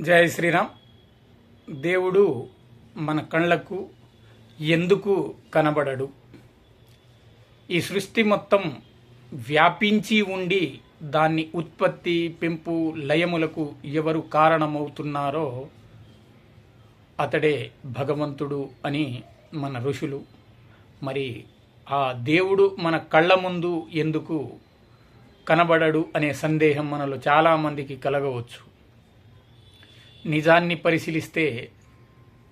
జయ శ్రీరామ్. దేవుడు మన కళ్ళకు ఎందుకు కనబడడు? ఈ సృష్టి మొత్తం వ్యాపించి ఉండి దాన్ని ఉత్పత్తి పెంపు లయములకు ఎవరు కారణమవుతున్నారో అతడే భగవంతుడు అని మన ఋషులు. మరి ఆ దేవుడు మన కళ్ళ ముందు ఎందుకు కనబడడు అనే సందేహం మనలో చాలామందికి కలగవచ్చు. నిజాన్ని పరిశీలిస్తే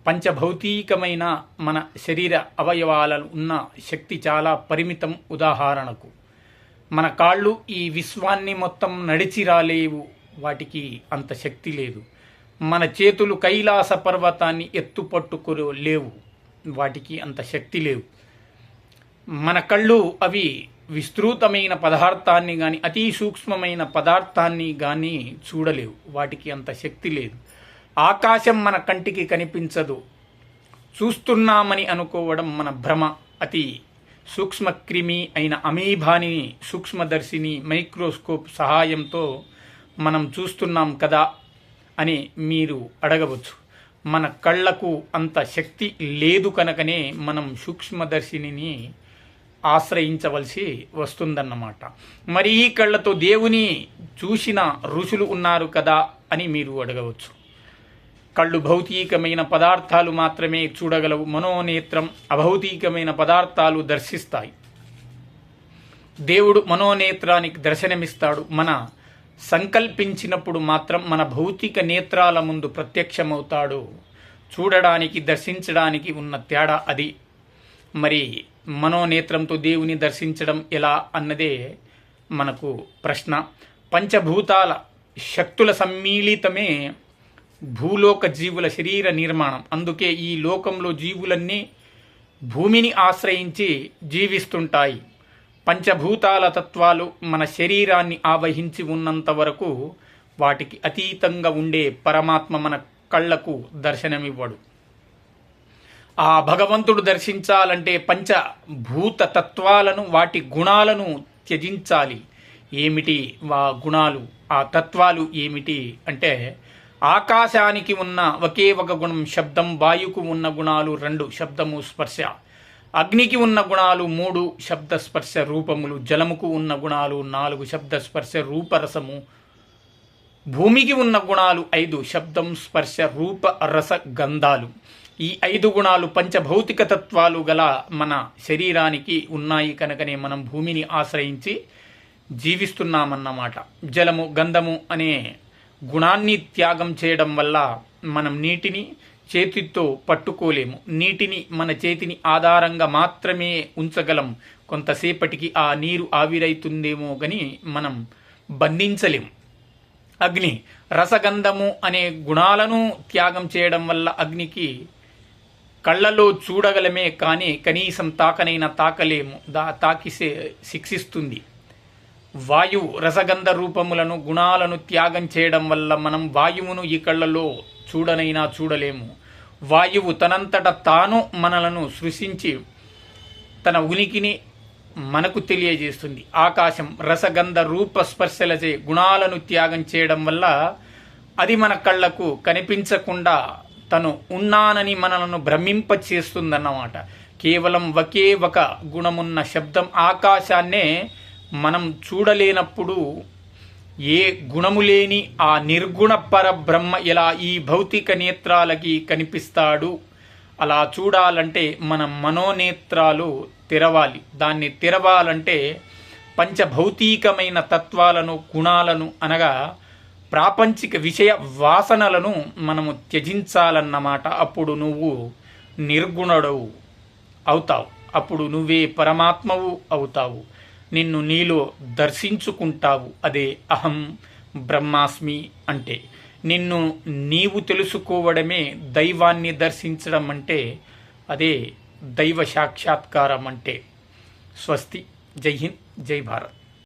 పంచభౌతికమైన మన శరీర అవయవాలలో ఉన్న శక్తి చాలా పరిమితం ఉదాహరణకు. మన కాళ్ళు ఈ విశ్వాన్ని మొత్తం నడిచి రాలేవు వాటికి అంత శక్తి లేదు. మన చేతులు కైలాస పర్వతాన్ని ఎత్తుపట్టుకు లేవు వాటికి అంత శక్తి లేవు. మన కళ్ళు అవి విస్తృతమైన పదార్థాన్ని కానీ అతి సూక్ష్మమైన పదార్థాన్ని కానీ చూడలేవు వాటికి అంత శక్తి లేదు. ఆకాశం మన కంటికి కనిపించదు. చూస్తున్నామని అనుకోవడం మన భ్రమ అతి సూక్ష్మక్రిమి అయిన అమీభాని సూక్ష్మదర్శిని మైక్రోస్కోప్ సహాయంతో మనం చూస్తున్నాం కదా అని మీరు అడగవచ్చు. మన కళ్ళకు అంత శక్తి లేదు కనుకనే మనం సూక్ష్మదర్శినిని ఆశ్రయించవలసి వస్తుందన్నమాట. మరి ఈ కళ్ళతో దేవుని చూసిన ఋషులు ఉన్నారు కదా అని మీరు అడగవచ్చు. కళ్ళు భౌతికమైన పదార్థాలు మాత్రమే చూడగలవు. మనోనేత్రం అభౌతికమైన పదార్థాలు దర్శిస్తాయి. దేవుడు మనోనేత్రానికి దర్శనమిస్తాడు. మన సంకల్పించినప్పుడు మాత్రం మన భౌతిక నేత్రాల ముందు ప్రత్యక్షమవుతాడు. చూడడానికి దర్శించడానికి ఉన్న తేడా అది. మరి మనోనేత్రంతో దేవుని దర్శించడం ఎలా అన్నదే మనకు ప్రశ్న. పంచభూతాల శక్తుల సమ్మీళితమే భూలోక జీవుల శరీర నిర్మాణం. అందుకే ఈ లోకంలో జీవులన్నీ భూమిని ఆశ్రయించి జీవిస్తుంటాయి. పంచభూతాల తత్వాలు మన శరీరాన్ని ఆవహించి ఉన్నంత వరకు వాటికి అతీతంగా ఉండే పరమాత్మ మన కళ్ళకు దర్శనమివ్వడు. ఆ భగవంతుడు దర్శించాలంటే పంచభూత తత్వాలను వాటి గుణాలను త్యజించాలి. ఏమిటి వా గుణాలు? ఆ తత్వాలు ఏమిటి? అంటే ఆకాశానికి ఉన్న ఒకే ఒక గుణం శబ్దం వాయుకు ఉన్న గుణాలు రెండు శబ్దము స్పర్శ. అగ్నికి ఉన్న గుణాలు మూడు శబ్ద స్పర్శ రూపములు. జలముకు ఉన్న గుణాలు నాలుగు శబ్ద స్పర్శ రూపరసము. భూమికి ఉన్న గుణాలు ఐదు శబ్దం స్పర్శ రూప రస గంధాలు. ఈ ఐదు గుణాలు పంచభౌతిక తత్వాలు గల మన శరీరానికి ఉన్నాయి కనుకనే మనం భూమిని ఆశ్రయించి జీవిస్తున్నామన్నమాట. జలము గంధము అనే గుణాన్ని త్యాగం చేయడం వల్ల మనం నీటిని చేతితో పట్టుకోలేము. నీటిని మన చేతిని ఆధారంగా మాత్రమే ఉంచగలం. కొంతసేపటికి ఆ నీరు ఆవిరైతుందేమో కానీ మనం బంధించలేము. అగ్ని రసగంధము అనే గుణాలను త్యాగం చేయడం వల్ల అగ్నికి కళ్ళలో చూడగలమే కానీ కనీసం తాకనైనా తాకలేము. దా తాకిసే శిక్షిస్తుంది. వాయువు రసగంధ రూపములను గుణాలను త్యాగం చేయడం వల్ల మనం వాయువును ఈ కళ్ళలో చూడనైనా చూడలేము. వాయువు తనంతట తాను మనలను సృష్టించి తన ఉనికిని మనకు తెలియజేస్తుంది. ఆకాశం రసగంధ రూప స్పర్శలచే గుణాలను త్యాగం చేయడం వల్ల అది మన కళ్ళకు కనిపించకుండా తను ఉన్నానని మనలను భ్రమింప చేస్తుందన్నమాట కేవలం ఒకే ఒక గుణమున్న శబ్దం ఆకాశాన్నే మనం చూడలేనప్పుడు ఏ గుణము లేని ఆ నిర్గుణ పరబ్రహ్మ ఎలా ఈ భౌతిక నేత్రాలకి కనిపిస్తాడు? అలా చూడాలంటే మన మనోనేత్రాలు తెరవాలి. దాన్ని తెరవాలంటే పంచభౌతికమైన తత్వాలను గుణాలను అనగా ప్రాపంచిక విషయ వాసనలను మనము త్యజించాలన్నమాట. అప్పుడు నువ్వు నిర్గుణుడవు అవుతావు. అప్పుడు నువ్వే పరమాత్మవు అవుతావు. నిన్ను నీలో దర్శించుకుంటావు. అదే అహం బ్రహ్మాస్మి అంటే నిన్ను నీవు తెలుసుకోవడమే దైవాన్ని దర్శించడం అంటే అదే దైవ సాక్షాత్కారం అంటే. స్వస్తి. జై హింద్. జై భారత్.